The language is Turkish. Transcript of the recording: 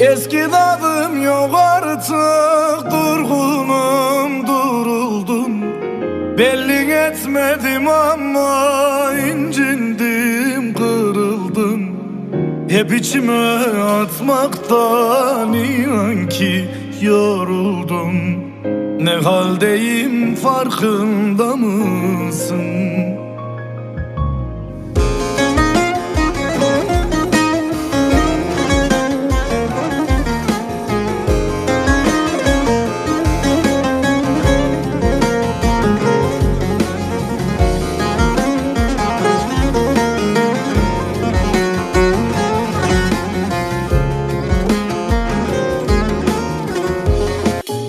Eski tadım yok artık Durgunum duruldum. Belli etmedim ama incindim kırıldım. Hep içime atmaktan inan ki yoruldum. Ne haldeyim farkında mısın?